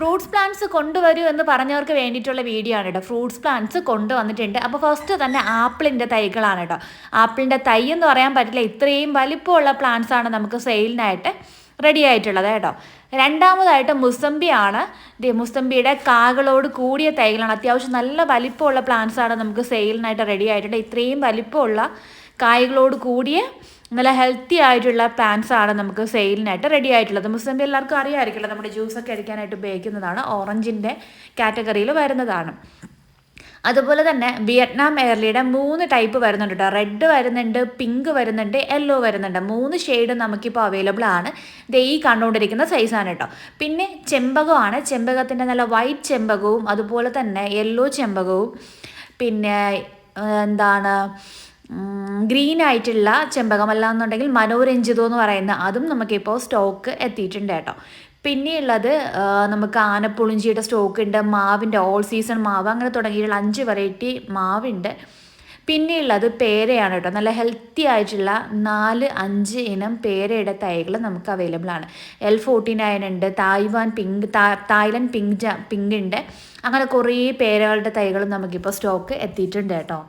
Fruits plants കൊണ്ടുവരൂ എന്ന് പറഞ്ഞവർക്ക് വേണ്ടിയിട്ടുള്ള വീഡിയോ ആണ് കേട്ടോ. ഫ്രൂട്ട്സ് പ്ലാന്റ്സ് കൊണ്ടുവന്നിട്ടുണ്ട്. അപ്പോൾ ഫസ്റ്റ് തന്നെ ആപ്പിളിന്റെ തൈകളാണ് കേട്ടോ. ആപ്പിളിന്റെ തൈ എന്ന് പറയാൻ പറ്റില്ല. ഇത്രയും വലിപ്പമുള്ള പ്ലാന്റ്സ് ആണ് നമുക്ക് സെയിലിനായിട്ട് റെഡി ആയിട്ടുള്ളത് കേട്ടോ. രണ്ടാമതായിട്ട് മുസമ്പിയാണ് മുസമ്പിയുടെ കാകളോട് കൂടിയ തൈകളാണ്. അത്യാവശ്യം നല്ല വലിപ്പമുള്ള പ്ലാന്റ്സ് ആണ് നമുക്ക് സെയിലിനായിട്ട് റെഡി ആയിട്ടുണ്ട്. ഇത്രയും വലിപ്പമുള്ള കായ്കളോട് കൂടിയ നല്ല ഹെൽത്തി ആയിട്ടുള്ള ആണ് നമുക്ക് സെയിലിനായിട്ട് റെഡി ആയിട്ടുള്ളത്. മുസമ്പി എല്ലാവർക്കും അറിയാമായിരിക്കില്ല നമ്മുടെ ജ്യൂസൊക്കെ അടിക്കാനായിട്ട് ഉപയോഗിക്കുന്നതാണ്. ഓറഞ്ചിന്റെ കാറ്റഗറിയിൽ വരുന്നതാണ്. അതുപോലെ തന്നെ വിയറ്റ്നാം എയർലിയുടെ മൂന്ന് ടൈപ്പ് വരുന്നുണ്ട് കേട്ടോ റെഡ് വരുന്നുണ്ട് പിങ്ക് വരുന്നുണ്ട് യെല്ലോ വരുന്നുണ്ട്. മൂന്ന് ഷെയ്ഡ് നമുക്കിപ്പോൾ അവൈലബിൾ ആണ്. ഇത് ഈ കണ്ടുകൊണ്ടിരിക്കുന്ന സൈസാണ് കേട്ടോ പിന്നെ ചെമ്പകമാണ്. ചെമ്പകത്തിന്റെ നല്ല വൈറ്റ് ചെമ്പകവും അതുപോലെ തന്നെ യെല്ലോ ചെമ്പകവും പിന്നെ എന്താണ് ഗ്രീൻ ആയിട്ടുള്ള ചെമ്പകമല്ല എന്നുണ്ടെങ്കിൽ മനോരഞ്ജിതം എന്ന് പറയുന്ന അതും നമുക്കിപ്പോൾ സ്റ്റോക്ക് എത്തിയിട്ടുണ്ട് കേട്ടോ പിന്നെയുള്ളത് നമുക്ക് ആനപ്പുളിഞ്ചിയുടെ സ്റ്റോക്ക് ഉണ്ട് മാവിന്റെ ഓൾ സീസൺ മാവ് അങ്ങനെ തുടങ്ങിയിട്ടുള്ള അഞ്ച് വെറൈറ്റി മാവുണ്ട്. പിന്നെയുള്ളത് പേരയാണ് കേട്ടോ. നല്ല ഹെൽത്തി ആയിട്ടുള്ള നാല് അഞ്ച് ഇനം പേരയുടെ തൈകൾ നമുക്ക് അവൈലബിൾ ആണ്. എൽ ഫോർട്ടി നയൻ ഉണ്ട് Taiwan pink Thailand pink pink ഉണ്ട് അങ്ങനെ കുറേ പേരകളുടെ തൈകൾ നമുക്കിപ്പോൾ സ്റ്റോക്ക് എത്തിയിട്ടുണ്ട് കേട്ടോ.